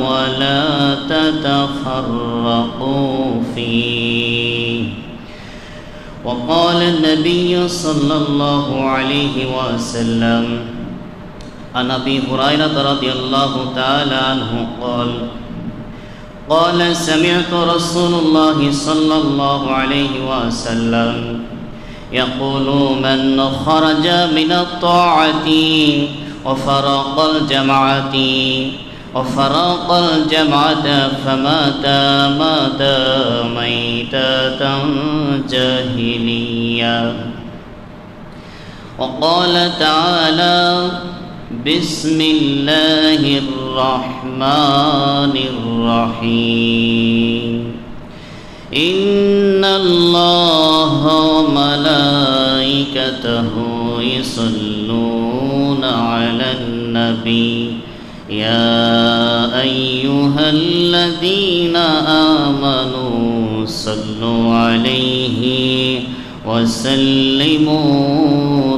ولا تتفرقوا فيه. وقال النبي صلى الله عليه وسلم عن ابي هريره رضي الله تعالى عنه قال قال سمعت رسول الله صلى الله عليه وسلم يقول من خرج من الطاعه وفرق الجمعه وفرق الجمعة فمات مات ميتة جاهلية. وقال تعالى بسم الله الرحمن الرحيم. إن الله وملائكته يصلون على النبي. يا أيها الذين آمنوا صلوا عليه وسلموا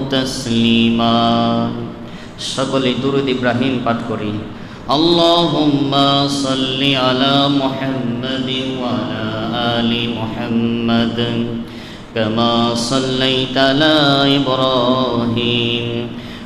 تسليما সকলে দুরুদ ইব্রাহিম পাঠ করি اللهم صل على محمد وعلى آل محمد كما صليت على إبراهيم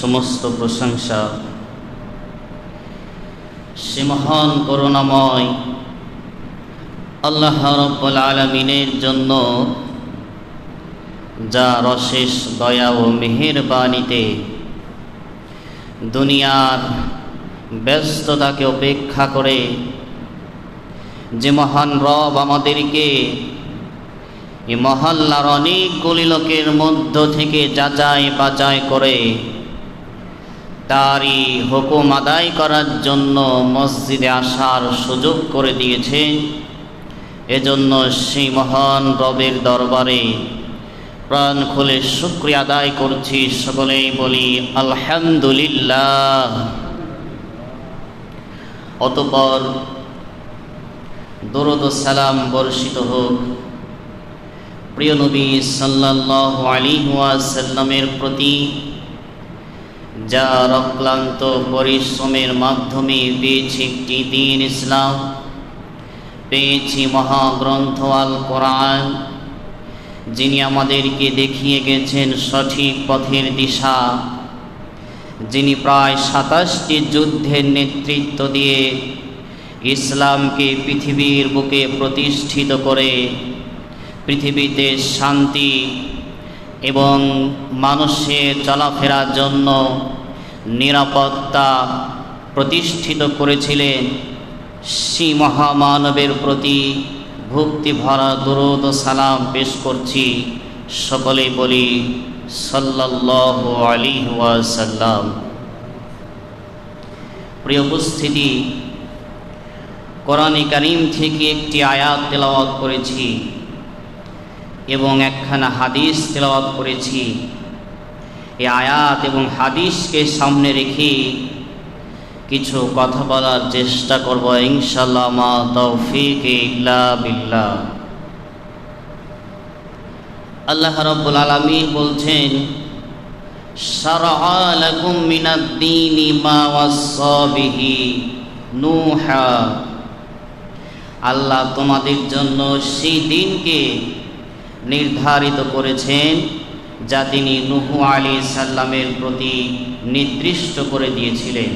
সমস্ত প্রশংসা। সে মহান করুণাময় আল্লাহ রব্বুল আলমিনের জন্য, যার অশেষ দয়া ও মেহেরবানিতে দুনিয়ার ব্যস্ততাকে উপেক্ষা করে যে মহান রব আমাদেরকে এই মহল্লার অনেকগুলি লোকের মধ্য থেকে যাচাই বাচাই করে তারই হুকুম আদায় করার জন্য মসজিদে আসার সুযোগ করে দিয়েছে। এজন্য সেই মহান রবের দরবারে প্রাণ খুলে শুক্রিয়া আদায় করছি সকলেই বলি, আলহামদুলিল্লাহ। অতপর দরদ সালাম বর্ষিত হোক। প্রিয় নবী সাল্লাহ আলী ওয়াসাল্লামের প্রতি যার অক্লান্ত পরিশ্রমের মাধ্যমে পেয়েছি একটি দিন ইসলাম, পেয়েছি মহাগ্রন্থ আল কোরআন, যিনি আমাদেরকে দেখিয়ে গেছেন সঠিক পথের দিশা, যিনি প্রায় সাতাশটি যুদ্ধের নেতৃত্ব দিয়ে ইসলামকে পৃথিবীর বুকে প্রতিষ্ঠিত করে পৃথিবীতে শান্তি এবং মানুষের চলাফেরার জন্য নিরাপত্তা প্রতিষ্ঠিত করেছিলেন। সেই মহামানবের প্রতি ভক্তি ভরা দরুদ সালাম পেশ করছি। সকলে বলি সাল্লাহ আলী ওয়াসাল্লাম। প্রিয় উপস্থিতি, কোরআন করিম থেকে একটি আয়াত তেলাওয়াত করেছি। এবং একখানা হাদিস তেলাওয়াত করেছি। এই আয়াত এবং হাদিসকে সামনে রেখে কিছু কথা বলার চেষ্টা করব ইনশাল্লাহ মা তৌফিক ইল্লা বিল্লাহ। আল্লাহ রাব্বুল আলামিন বলছেন মিনাদ-দীনি মা ওয়াসসা বিহি নূহা। আল্লাহ তোমাদের জন্য সেই দিনকে নির্ধারিত করেছেন যা তিনি নুহু আলী সাল্লামের প্রতি নির্দিষ্ট করে দিয়েছিলেন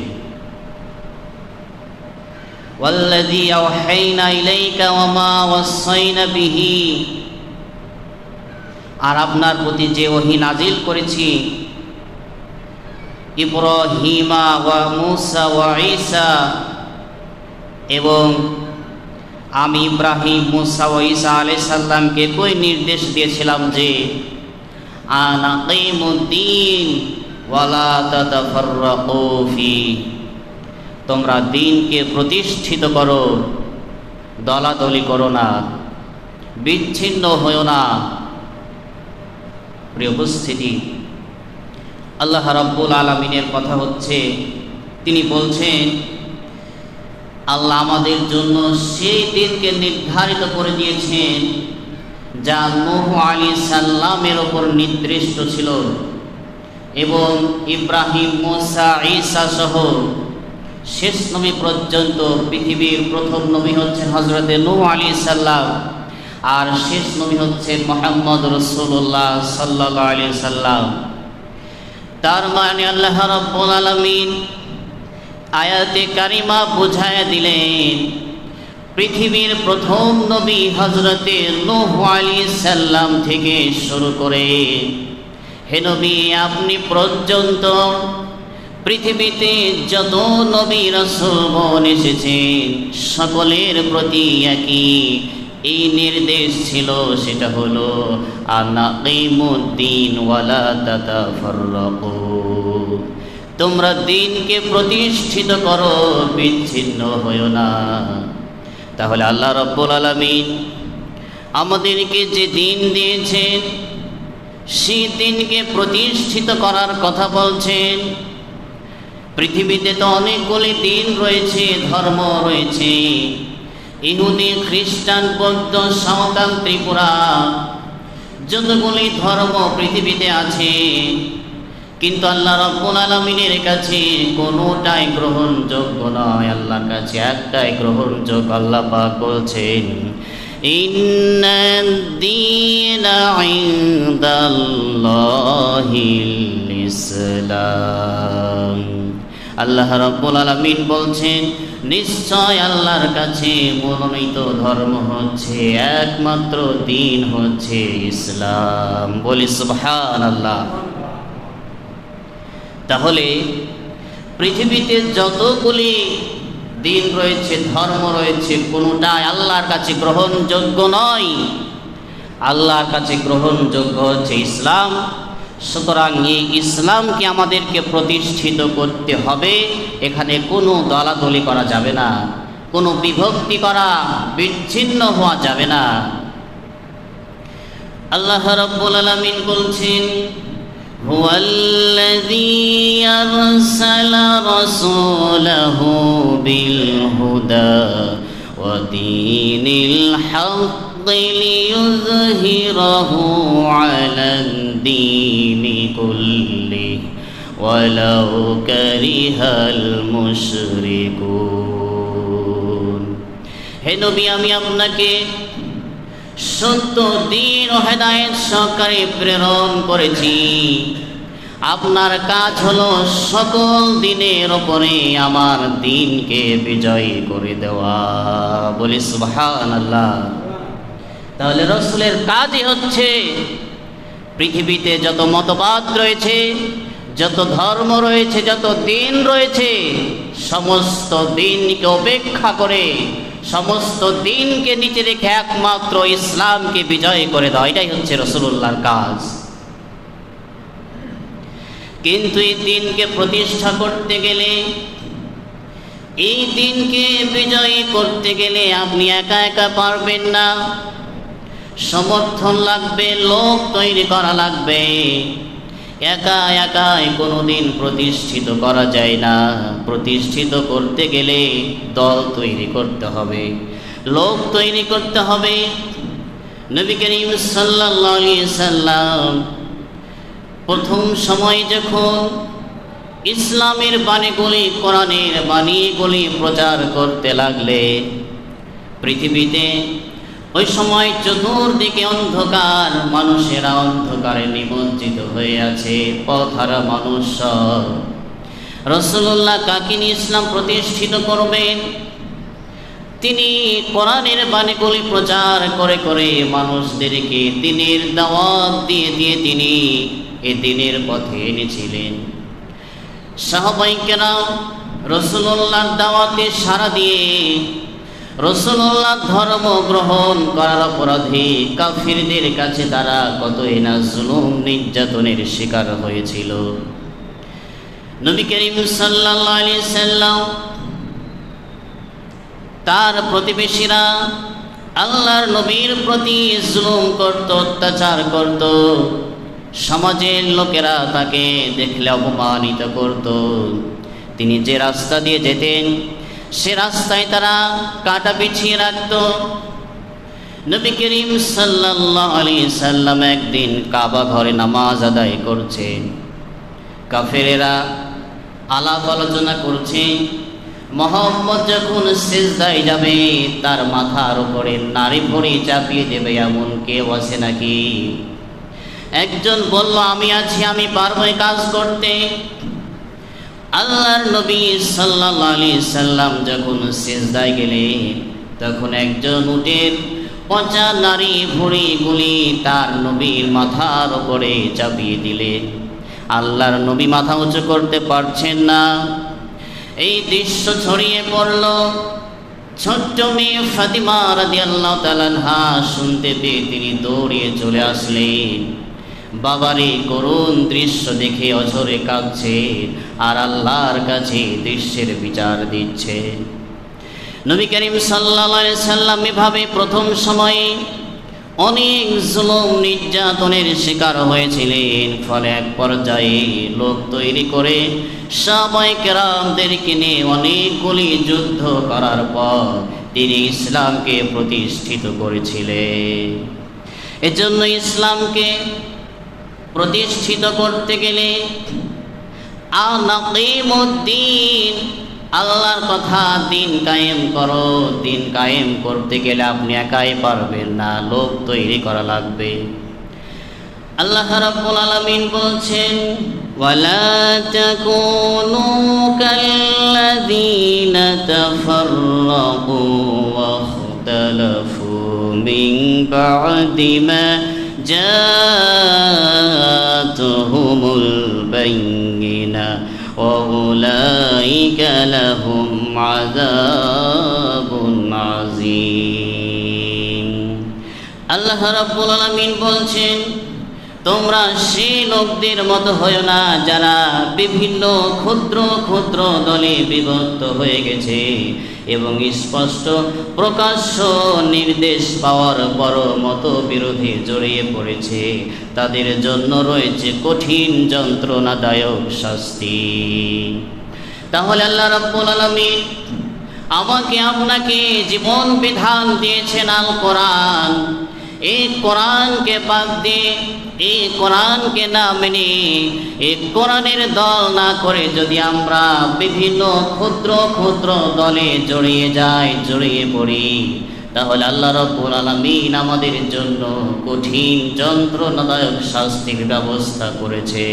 والذي أوحينا إليك وما وصينا به আর আপনার প্রতি যে ওহি নাজিল করেছি ইব্রাহিমা ওয়া মুসা ওয়া ঈসা এবং আমি ইব্রাহিম, মুসা ও ঈসা আলি সালামকে কই নির্দেশ দিয়েছিলাম যে তোমরা দিনকে প্রতিষ্ঠিত করো, দলাদলি করো না, বিচ্ছিন্ন হও না। প্রিয় উপস্থিতি, আল্লাহ রাব্বুল আলমিনের কথা হচ্ছে, তিনি বলছেন আল্লাহ আমাদের জন্য সেই দিনকে নির্ধারিত করে দিয়েছেন, যা নূহ আলী সাল্লামের ওপর নির্দিষ্ট ছিল। এবং ইব্রাহিম, মোসা, ঈসা সহ শেষ নবী পর্যন্ত পৃথিবীর প্রথম নবী হচ্ছেন হজরতে নূহ আলী সাল্লাম, আর শেষ নবী হচ্ছেন মোহাম্মদ রসুল্লাহ সাল্লাহ আলী সাল্লাম তার মানে আল্লাহ রব্বুল আলমিন আয়াতে কারিমা বুঝায় দিলেন, পৃথিবীর প্রথম নবী হজরতে নূহ আলী সাল্লাম থেকে শুরু করে, হে নবী আপনি পর্যন্ত পৃথিবীতে যত নবী রসুলগণ এসেছেন, সকলের প্রতি একই, এই নির্দেশ ছিল, সেটা হলো আনাকিমুদ্দিন ওয়ালা তাতাফাররাকু। তোমরা দিনকে প্রতিষ্ঠিত করো, বিচ্ছিন্ন হইও না। তাহলে আল্লাহ রব্বুল আলমিন আমাদেরকে যে দিন দিয়েছেন, সেই দিনকে প্রতিষ্ঠিত করার কথা বলছেন। পৃথিবীতে তো অনেকগুলি দিন রয়েছে, ধর্ম রয়েছে। ইহুদি, খ্রিস্টান, বৌদ্ধ সাঁওতাল ত্রিপুরা, যতগুলি ধর্ম পৃথিবীতে আছে কিন্তু আল্লাহ রব্বুল আলমিনের কাছে কোনোটাই গ্রহণযোগ্য নয়। আল্লাহর কাছে একটাই গ্রহণযোগ্য, আল্লাহ পা বলছেন আল্লাহ রব্বুল আলমিন বলছেন, নিশ্চয় আল্লাহর কাছে মনোনীত ধর্ম হচ্ছে, একমাত্র দিন হচ্ছে ইসলাম। বলিস ভান আল্লাহ তাহলে পৃথিবীতে যতগুলি দিন রয়েছে, ধর্ম রয়েছে, কোনোটাই আল্লাহর কাছে গ্রহণযোগ্য নয়। আল্লাহর কাছে গ্রহণযোগ্য হচ্ছে ইসলাম। সুতরাং এই ইসলামকে আমাদেরকে প্রতিষ্ঠিত করতে হবে। এখানে কোনো দলাদলি করা যাবে না, কোনো বিভক্তি করা, বিচ্ছিন্ন হওয়া যাবে না। আল্লাহ রব্বুল আলমিন বলছেন هو الذي أرسل رسوله بالهدى ودين الحق ليظهره على الدين كله ولو كره المشركون হে নবী আমি আপনাকে সত্য দিন ও হেদায়ত সহকারে প্রেরণ করেছি। আপনার কাজ হলো সকল দিনের ওপরে আমার দিনকে বিজয়ী করে দেওয়া। বলি সুবহান আল্লাহ তাহলে রসুলের কাজই হচ্ছে পৃথিবীতে যত মতবাদ রয়েছে, যত ধর্ম রয়েছে, যত দিন রয়েছে, সমস্ত দিনকে উপেক্ষা করে সমস্ত দিনকে নিচে রেখে একমাত্র ইসলামকে বিজয় করে দেওয়া এটাই হচ্ছে রসুল্লাহর কাজ। কিন্তু এই দিনকে প্রতিষ্ঠা করতে গেলে, এই দিনকে বিজয়ী করতে গেলে আপনি একা একা পারবেন না। সমর্থন লাগবে লোক তৈরি করা লাগবে। একা একাই কোনোদিন প্রতিষ্ঠিত করা যায় না। প্রতিষ্ঠিত করতে গেলে দল তৈরি করতে হবে, লোক তৈরি করতে হবে। নবী করিম সাল্লাল্লাহু সাল্লাম প্রথম সময় যখন ইসলামের বাণীগুলি কোরআনের বাণীগুলি প্রচার করতে লাগলে পৃথিবীতে ওই সময় চতুর্দিকে অন্ধকার, মানুষেরা অন্ধকারে নিমজ্জিত হয়ে আছে পথহারা মানুষ রসুল্লাহ কাকিনি ইসলাম প্রতিষ্ঠিত করবেন? তিনি কোরআনের বাণীগুলি প্রচার করে করে মানুষদেরকে দিনের দাওয়াত দিয়ে দিয়ে তিনি এ দিনের পথে এনেছিলেন। সাহবাইকেরা রসুল্লাহর দাওয়াতে সারা দিয়ে রসুল্লাহ ধর্ম গ্রহণ করার অপরাধে কাফিরদের কাছে তারা কতই না জুলুম নির্যাতনের শিকার হয়েছিল। নবী করিম সাল্লাম, তার প্রতিবেশীরা আল্লাহর নবীর প্রতি জুলুম করত, অত্যাচার করত। সমাজের লোকেরা তাকে দেখলে অপমানিত করত। তিনি যে রাস্তা দিয়ে যেতেন সে রাস্তায় তারা কাটা পিছিয়ে রাখত। নবী করিম সাল্লাল্লাহু আলাইহি সাল্লাম একদিন কাবা ঘরে নামাজ আদায় করছে। কাফেরেরা আলাপ আলোচনা করছে। মোহাম্মদ যখন সেজদায় যাবে, তার মাথার উপরে নারী ভরি চাপিয়ে দেবে এমন কেউ আছে নাকি? একজন বলল, আমি আছি, আমি পারব কাজ করতে। আল্লাহর নবী সাল্লাল্লাহু আলাইহি সাল্লাম যখন সেজদায় গেলেন তখন একজন উটের পচা নারী ভুড়িগুলি তার নবীর মাথার উপরে চাপিয়ে দিলেন আল্লাহর নবী মাথা উঁচু করতে পারছেন না। এই দৃশ্য ছড়িয়ে পড়ল। ছোট্ট মেয়ে ফাতিমা রাদিয়াল্লাহু তাআলা শুনতে পেয়ে তিনি দৌড়িয়ে চলে আসলেন। বাবারে করুণ দৃশ্য দেখে অঝরে কাঁদছে আর আল্লাহর কাছে দৃশ্যের বিচার দিচ্ছে। নবী করিম সাল্লাল্লাহু সাল্লাম এভাবে প্রথম সময়ে অনেক জুলুম নির্যাতনের শিকার হয়েছিলেন। ফলে এক পর্যায়ে লোক তৈরি করে সবাই কেরামদেরকে নিয়ে অনেকগুলি যুদ্ধ করার পর তিনি ইসলামকে প্রতিষ্ঠিত করেছিলেন। এজন্য ইসলামকে প্রতিষ্ঠিত করতে গেলে আনাকিমুদ্দিন আল্লাহর কথা দিন কায়েম করো, দিন কায়েম করতে গেলে আপনি একাই পারবেন না লোক তৈরি করা লাগবে। আল্লাহ রাব্বুল আলামিন বলছেন বা'দি মা জাআতুহুমুল বায়িনা وأولئك لهم عذاب عظيم আল্লাহ রাব্বুল আলামিন বলছেন তোমরা সেই লোকদের মতো হয় না, যারা বিভিন্ন ক্ষুদ্র ক্ষুদ্র দলে বিভক্ত হয়ে গেছে এবং স্পষ্ট প্রকাশ্য নির্দেশ পাওয়ার পর মতো বিরোধী জড়িয়ে পড়েছে। তাদের জন্য রয়েছে কঠিন যন্ত্রণাদায়ক শাস্তি। তাহলে আল্লাহ রাব্বুল আলামিন আমাকে, আপনাকে জীবন বিধান দিয়েছেন আল কোরআন। এই কোরআনকে বাদ দিয়ে এই কোরআনকে না মেনে এই কোরআনের দল না করে যদি আমরা বিভিন্ন ক্ষুদ্র ক্ষুদ্র দলে জড়িয়ে যাই জড়িয়ে পড়ি তাহলে আল্লাহ রব্বুল আলমিন আমাদের জন্য কঠিন যন্ত্রণাদায়ক শাস্তির ব্যবস্থা করেছে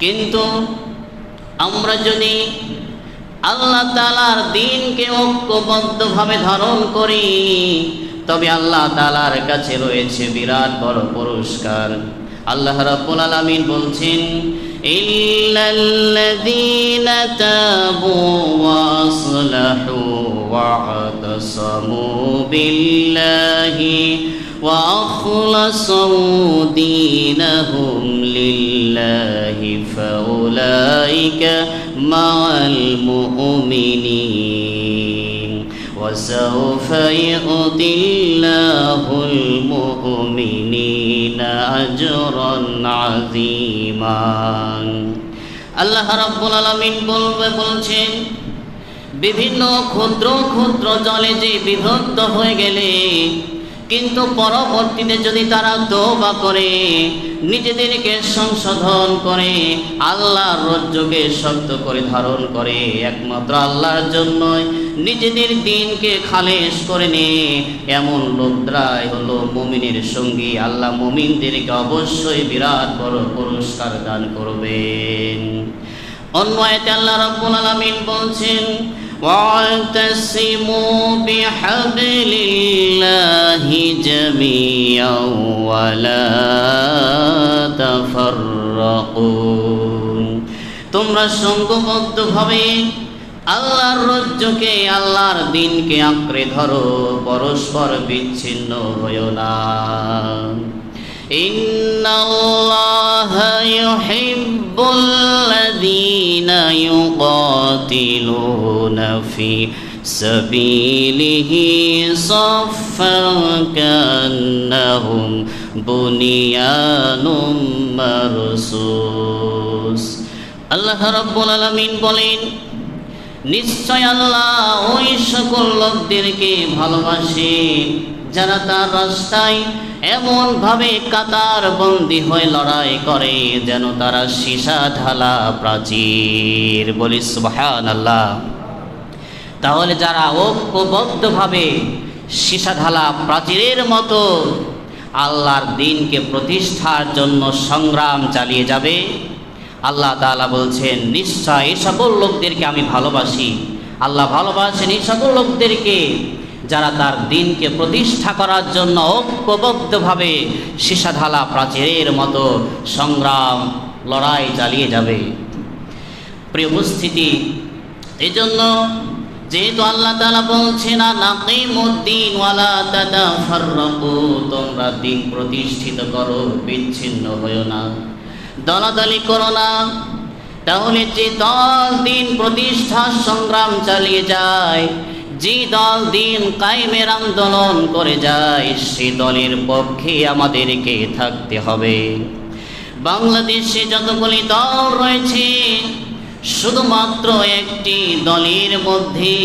কিন্তু আমরা যদি আল্লাহ তালার দিনকে ঐক্যবদ্ধভাবে ধারণ করি তবে আল্লাহ তালার কাছে রয়েছে বিরাট বড় পুরস্কার। আল্লাহ রাব্বুল আলামিন বলছেন, ইল্লাল্লাযীনা তাবু ওয়া আসলাহু ওয়া আতাসামু বিল্লাহি আখলাসু দীনাহুম লিল্লাহি ফাউলাইকা মা'আল মুমিনিন। وسوف يؤتي الله المؤمنين أجرا عظيما আল্লাহ রাব্বুল আলামিন বলবে বলছেন বিভিন্ন ক্ষুদ্র ক্ষুদ্র জলে যে বিভক্ত হয়ে গেলে কিন্তু পরবর্তীতে যদি তারা তওবা করে, নিজেদেরকে সংশোধন করে, আল্লাহর রজ্জুকে শক্ত করে ধারণ করে, একমাত্র আল্লাহর জন্যই নিজেদের দিনকে খালেস করে নে, এমন লোকদ্রাই হলো মুমিনের সঙ্গী। আল্লাহ মমিনদেরকে অবশ্যই বিরাট বড় পুরস্কার দান করবেন। অন্য আয়াতে আল্লাহ রাব্বুল আলামিন বলছেন واعتصموا بحبل الله جميعا ولا تفرقوا তোমরা সঙ্গবদ্ধভাবে আল্লাহর রজ্জকে আল্লাহর দিনকে আঁকড়ে ধরো পরস্পর বিচ্ছিন্ন হইও না إن الله يحب الذين يقاتلون في سبيله صفا كأنهم بنيان مرصوص আল্লাহ রাব্বুল আলামিন বলেন নিশ্চয় আল্লাহ ওই সকল লোকদেরকে ভালোবাসে যারা তার রাস্তায় এমন ভাবে কাতার বন্দি হয়ে লড়াই করে, যেন তারা সীসা ঢালা প্রাচীর। বলি সুবহান আল্লাহ তাহলে যারা ঐক্যবদ্ধভাবে সীসা ঢালা প্রাচীরের মতো আল্লাহর দিনকে প্রতিষ্ঠার জন্য সংগ্রাম চালিয়ে যাবে, আল্লাহ তাআলা বলছেন, নিশ্চয় এই সকল লোকদেরকে আমি ভালোবাসি। আল্লাহ ভালোবাসেন এই সকল লোকদেরকে। যারা তার দিনকে প্রতিষ্ঠা করার জন্য ঐক্যবদ্ধভাবে সীসাঢালা প্রাচীরের মতো সংগ্রাম, লড়াই চালিয়ে যাবে। প্রিয় উপস্থিতি এই জন্য যেহেতু আল্লাহ তালা না নাকিমুদ্দিন ওয়ালা দাদা ফাররাকু তোমরা দিন প্রতিষ্ঠিত করো, বিচ্ছিন্ন হয়েও না। দলাদলি করো না। তাহলে যে দল দিন প্রতিষ্ঠার সংগ্রাম চালিয়ে যায় যে দল দিন কায়েমের আন্দোলন করে যায়, সে দলের পক্ষে আমাদেরকে থাকতে হবে। বাংলাদেশে যতগুলি দল রয়েছে, শুধুমাত্র একটি দলের মধ্যে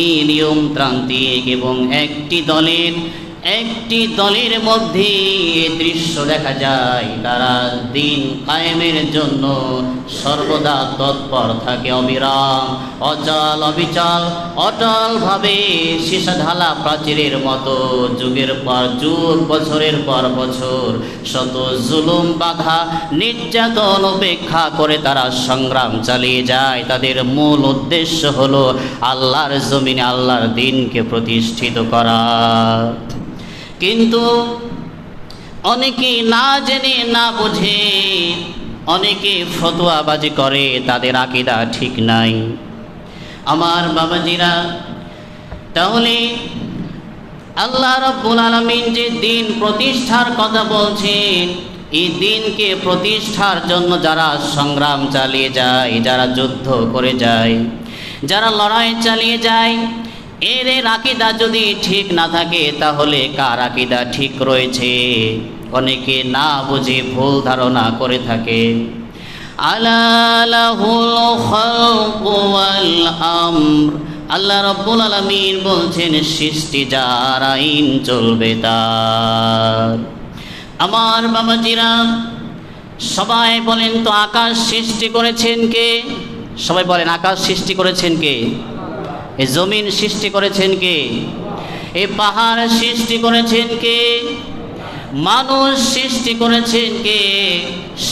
এই নিয়মতান্ত্রিক এবং একটি দলের একটি দলের মধ্যে দৃশ্য দেখা যায়। তারা দিন কায়েমের জন্য সর্বদা তৎপর থাকে অবিরাম, অচল অবিচল, অটলভাবে সীসাঢালা প্রাচীরের মতো, যুগের পর যুগ, বছরের পর বছর। শত জুলুম, বাধা, নির্যাতন উপেক্ষা করে তারা সংগ্রাম চালিয়ে যায়। তাদের মূল উদ্দেশ্য হলো আল্লাহর জমিনে আল্লাহর দিনকে প্রতিষ্ঠিত করা। কিন্তু অনেকে না জেনে, না বুঝে। অনেকে ফতোয়াবাজি করে, তাদের আকিদা ঠিক নাই। আমার বাবাজিরা, তাহলে আল্লাহ রব্বুল আলমিন যে দিন প্রতিষ্ঠার কথা বলছেন, এই দিনকে প্রতিষ্ঠার জন্য যারা সংগ্রাম চালিয়ে যায়, যারা যুদ্ধ করে যায়, যারা লড়াই চালিয়ে যায় এর আকিদা যদি ঠিক না থাকে, তাহলে কার আকিদা ঠিক রয়েছে? অনেকে না বুঝে ভুল ধারণা করে থাকে। আল্লাহ রব্বুল আলামিন বলছেন, সৃষ্টি যার আইন চলবে তার। আমার বাবাজিরা, সবাই বলেন তো, আকাশ সৃষ্টি করেছেন কে? সবাই বলেন, আকাশ সৃষ্টি করেছেন কে? এই জমিন সৃষ্টি করেছেন কে? এই পাহাড় সৃষ্টি করেছেন কে? মানুষ সৃষ্টি করেছেন কে?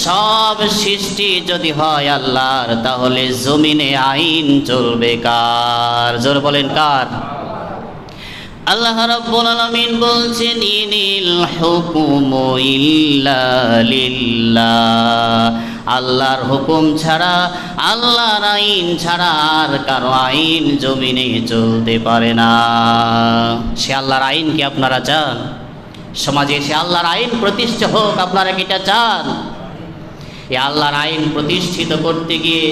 সব সৃষ্টি যদি হয় আল্লাহর, তাহলে জমিনে আইন চলবে কার? জোর বলেন কার? আল্লাহ রাব্বুল আলামিন বলছেন, ইনিল হুকুমু ইল্লা লিল্লাহ। আল্লাহর হুকুম ছাড়া, আল্লাহর আইন ছাড়া আর কারও আইন জমিনে চলতে পারে না। সে আল্লাহর আইন কি আপনারা চান? সমাজে সে আল্লাহর আইন প্রতিষ্ঠা হোক, আপনারা কি এটা চান? এই আল্লাহর আইন প্রতিষ্ঠিত করতে গিয়ে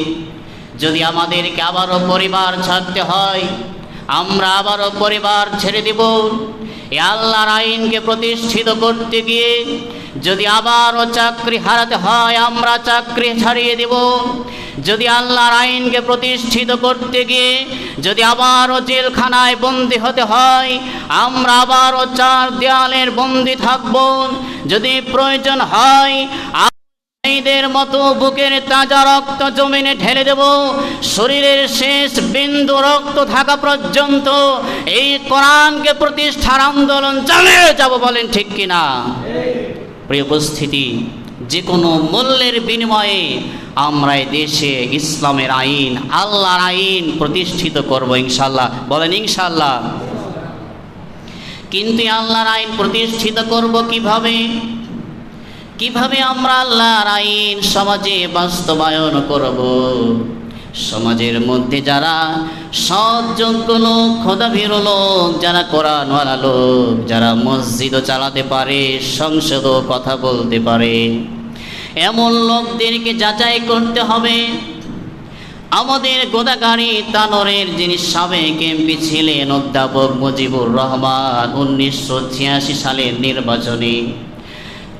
যদি আমাদেরকে আবারও পরিবার ছাড়তে হয়, আমরা আবারও পরিবার ছেড়ে দেব, এ আল্লাহর আইনকে প্রতিষ্ঠিত করতে গিয়ে যদি আবারও চাকরি হারাতে হয়, আমরা চাকরি ছাড়িয়ে দেব। যদি আল্লাহর আইনকে প্রতিষ্ঠিত করতে গিয়ে যদি আবারও জেলখানায় বন্দি হতে হয়, আমরা আবারও চার দেয়ালের বন্দি থাকব। যদি প্রয়োজন হয় মতো বুকের তাজা রক্ত জমিনে ঢেলে দেব। শরীরের শেষ বিন্দু রক্ত থাকা পর্যন্ত এই কোরআনকে প্রতিষ্ঠার আন্দোলন চালিয়ে যাব বলেন ঠিক কিনা? প্রিয় যে কোনো মূল্যের বিনিময়ে আমরা দেশে ইসলামের আইন, আল্লাহর আইন প্রতিষ্ঠিত করব ইনশাল্লাহ বলেন ইনশাল্লাহ কিন্তু আল্লাহর আইন প্রতিষ্ঠিত করব কীভাবে? কীভাবে আমরা আল্লাহর আইন সমাজে বাস্তবায়ন করব? সমাজের মধ্যে যারা সৎযোগ্য লোক, খোদাভীর লোক, যারা কোরআনওয়ালা লোক, যারা মসজিদও চালাতে পারে, সংসদও কথা বলতে পারে, এমন লোকদেরকে যাচাই করতে হবে। আমাদের গোদাগাড়ি তানরের যিনি সাবেক এমপি ছিলেন, অধ্যাপক মুজিবুর রহমান, উনিশশো ছিয়াশি সালের নির্বাচনে।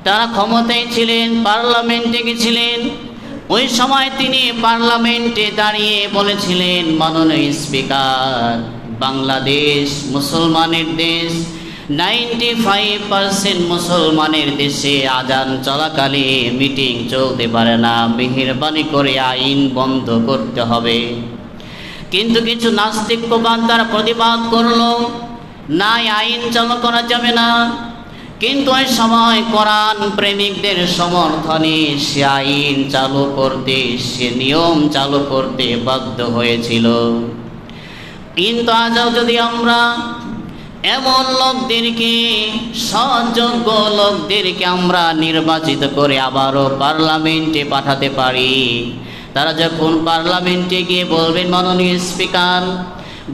তারা ক্ষমতায় ছিলেন, পার্লামেন্টে গেছিলেন। ওই সময় তিনি পার্লামেন্টে দাঁড়িয়ে বলেছিলেন, মাননীয় স্পিকার, বাংলাদেশ মুসলমানের দেশ, নাইনটি ফাইভ পার্সেন্ট মুসলমানের দেশে আজান চলাকালে মিটিং চলতে পারে না। মেহরবানি করে আইন বন্ধ করতে হবে। কিন্তু কিছু নাস্তিক্যবান তারা প্রতিবাদ করল না আইন চালু করা যাবে না। কিন্তু ওই সময় কোরআন প্রেমিকদের সমর্থনে সে আইন চালু করতে, সে নিয়ম চালু করতে বাধ্য হয়েছিল। কিন্তু আজও যদি আমরা এমন লোকদেরকে সযোগ্য লোকদেরকে আমরা নির্বাচিত করে আবারও পার্লামেন্টে পাঠাতে পারি, তারা যখন পার্লামেন্টে গিয়ে বলবেন, মাননীয় স্পিকার,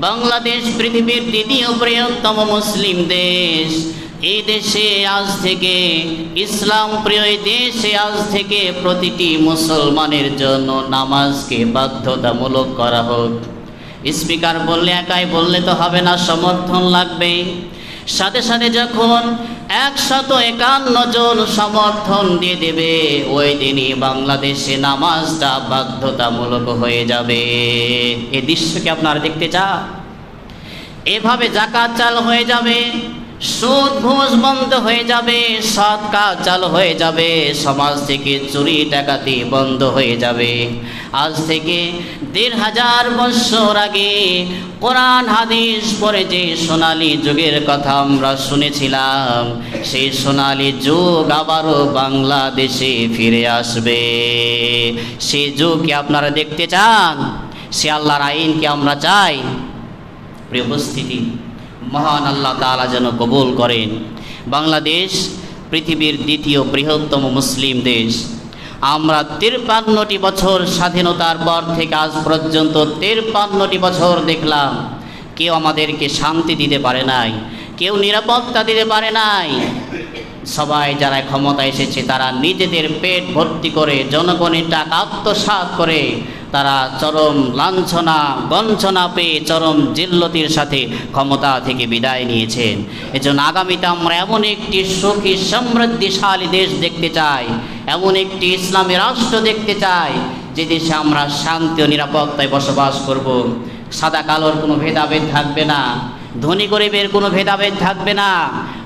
বাংলাদেশ পৃথিবীর দ্বিতীয় বৃহত্তম মুসলিম দেশ এই দেশে আজ থেকে, ইসলাম প্রিয় দেশে আজ থেকে প্রতিটি মুসলমানের জন্য নামাজকে বাধ্যতামূলক করা হোক। স্পিকার বললে একাই, বললে তো হবে না, সমর্থন লাগবে। সাথে সাথে যখন একশত একান্ন জন সমর্থন দিয়ে দেবে, ওই দিনই বাংলাদেশে নামাজটা বাধ্যতামূলক হয়ে যাবে। এ দৃশ্যকে আপনারা দেখতে চান? এভাবে জাকাত চাল হয়ে যাবে। সুদ ঘুষ বন্ধ হয়ে যাবে সৎ কাজ চালু হয়ে যাবে, সমাজ থেকে চুরি ডাকাতি বন্ধ হয়ে যাবে। আজ থেকে দেড় হাজার বছর আগে কোরআন হাদিস পরে যে সোনালি যুগের কথা আমরা শুনেছিলাম, সেই সোনালি যুগ আবারও বাংলাদেশে ফিরে আসবে। সেই যুগ কি আপনারা দেখতে চান? সে আল্লাহর আইন কি আমরা চাই? উপস্থিতি মহান আল্লাহ তাআলা যেন কবুল করেন। বাংলাদেশ পৃথিবীর দ্বিতীয় বৃহত্তম মুসলিম দেশ। আমরা তিরপান্নটি বছর স্বাধীনতার পর থেকে আজ পর্যন্ত তিরপান্নটি বছর দেখলাম, কেউ আমাদেরকে শান্তি দিতে পারে নাই, কেউ নিরাপত্তা দিতে পারে নাই। সবাই যারা ক্ষমতা এসেছে, তারা নিজেদের পেট ভর্তি করে, জনগণের টাকা আত্মসাৎ করে তারা চরম লাঞ্ছনা, বঞ্চনা পেয়ে চরম জিল্লতির সাথে ক্ষমতা থেকে বিদায় নিয়েছেন। এজন্য আগামীতে আমরা এমন একটি সুখী, সমৃদ্ধিশালী দেশ দেখতে চাই, এমন একটি ইসলামী রাষ্ট্র দেখতে চাই, যে দেশে আমরা শান্তি ও নিরাপত্তায় বসবাস করব। সাদা কালোর কোনো ভেদাভেদ থাকবে না। ধনী গরিবের কোনো ভেদাভেদ থাকবে না।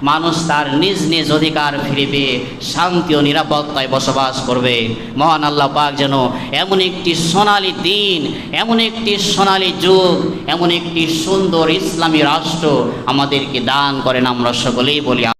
মানুষ তার নিজ নিজ অধিকার ফিরে পেয়ে শান্তি ও নিরাপত্তায় বসবাস করবে। মহান আল্লাহ পাক যেন এমন একটি সোনালি দিন, এমন একটি সোনালি যুগ, এমন একটি সুন্দর ইসলামী রাষ্ট্র আমাদেরকে দান করেন, আমরা সকলেই বলি